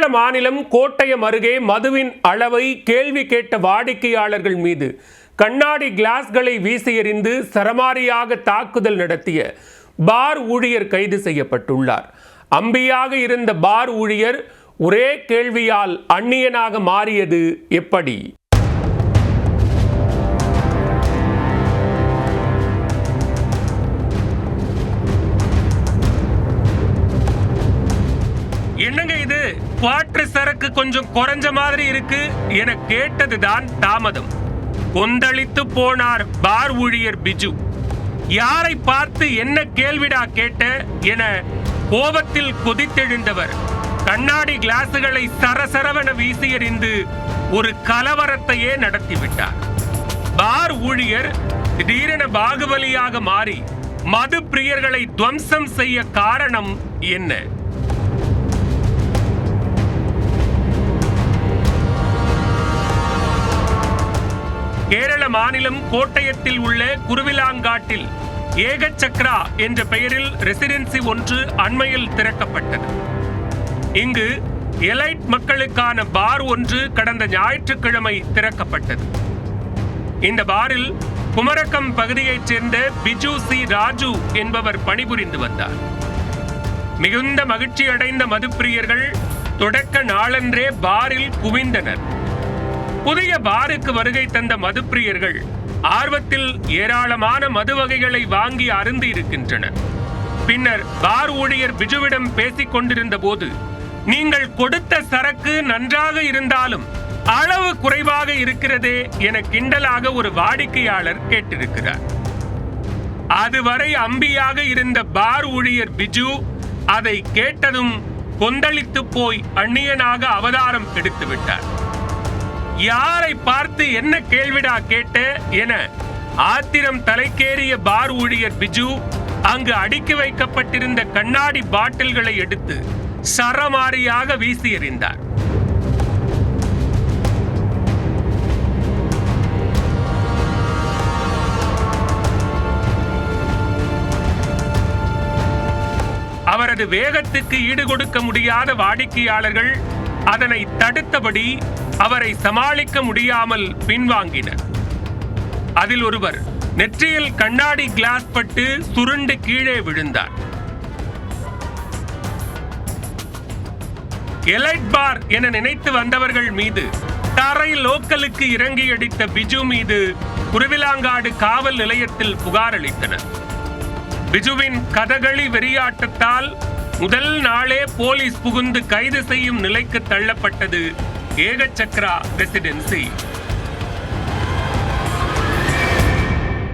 கேரள மாநிலம் கோட்டயம் அருகே மதுவின் அளவை கேள்வி கேட்ட வாடிக்கையாளர்கள் மீது கண்ணாடி கிளாஸ்களை வீசி எறிந்து சரமாரியாக தாக்குதல் நடத்திய பார் ஊழியர் கைது செய்யப்பட்டுள்ளார். அம்பியாக இருந்த பார் ஊழியர் ஒரே கேள்வியால் அந்நியனாக மாறியது எப்படி? என்னங்க இது? குவாட்ரு சரக்கு கொஞ்சம் குறைஞ்ச மாதிரி இருக்கு என கேட்டதுதான் தாமதம். கொந்தளித்து போனார் பார் ஊழியர் பிஜு. யாரை பார்த்து என்ன கேள்விடா கேட்ட என கோபத்தில் கொதித்தெழுந்தவர். கண்ணாடி கிளாசுகளை சரசரவென வீசியறிந்து ஒரு கலவரத்தையே நடத்திவிட்டார். பார் ஊழியர் திடீரென பாகுபலியாக மாறி மது பிரியர்களை துவம்சம் செய்ய காரணம் என்ன? கேரள மாநிலம் கோட்டயத்தில் உள்ள குருவிலாங்காட்டில் ஏகச்சக்ரா என்ற பெயரில் ரெசிடென்சி ஒன்று அண்மையில் திறக்கப்பட்டது. இங்கு எலைட் மக்களுக்கான பார் ஒன்று கடந்த ஞாயிற்றுக்கிழமை திறக்கப்பட்டது. இந்த பாரில் குமரக்கம் பகுதியைச் சேர்ந்த பிஜு சி ராஜு என்பவர் பணிபுரிந்து வந்தார். மிகுந்த மகிழ்ச்சி அடைந்த மதுப்பிரியர்கள் தொடக்க நாளன்றே பாரில் குவிந்தனர். புதிய பாருக்கு வருகை தந்த மதுப்பிரியர்கள் ஆர்வத்தில் ஏராளமான மது வகைகளை வாங்கி அருந்தி இருக்கின்றனர். பின்னர் பார் ஊழியர் பிஜுவிடம் பேசிக் கொண்டிருந்த போது நீங்கள் கொடுத்த சரக்கு நன்றாக இருந்தாலும் அளவு குறைவாக இருக்கிறதே என கிண்டலாக ஒரு வாடிக்கையாளர் கேட்டிருக்கிறார். அதுவரை அம்பியாக இருந்த பார் ஊழியர் பிஜு அதை கேட்டதும் கொந்தளித்து போய் அந்நியனாக அவதாரம் எடுத்து விட்டார் யாரை பார்த்து என்ன கேள்விடா கேட்ட என ஆத்திரம் தலைக்கேறிய பார் ஊழியர் பிஜு அங்கு அடுக்கி வைக்கப்பட்டிருந்த கண்ணாடி பாட்டில்களை எடுத்து சரமாரியாக வீசி எறிந்தார். அவரது வேகத்துக்கு ஈடுகொடுக்க முடியாத வாடிக்கையாளர்கள் அதனை தடுத்தபடி அவரை சமாளிக்க முடியாமல் பின்வாங்கினர் அதில் ஒருவர் நெற்றியில் கண்ணாடி கிளாஸ் பட்டு சுருண்டு கீழே விழுந்தார். எலைட் பார் என நினைத்து வந்தவர்கள் மீது தரை லோக்கலுக்கு இறங்கி அடித்த பிஜு மீது குருவிலாங்காடு காவல் நிலையத்தில் புகார் அளித்தனர். பிஜுவின் கதகளி வெறியாட்டத்தால் முதல் நாளே போலீஸ் புகுந்து கைது செய்யும் நிலைக்கு தள்ளப்பட்டது. ஏகச்சக்ரா ரெசிடென்சி.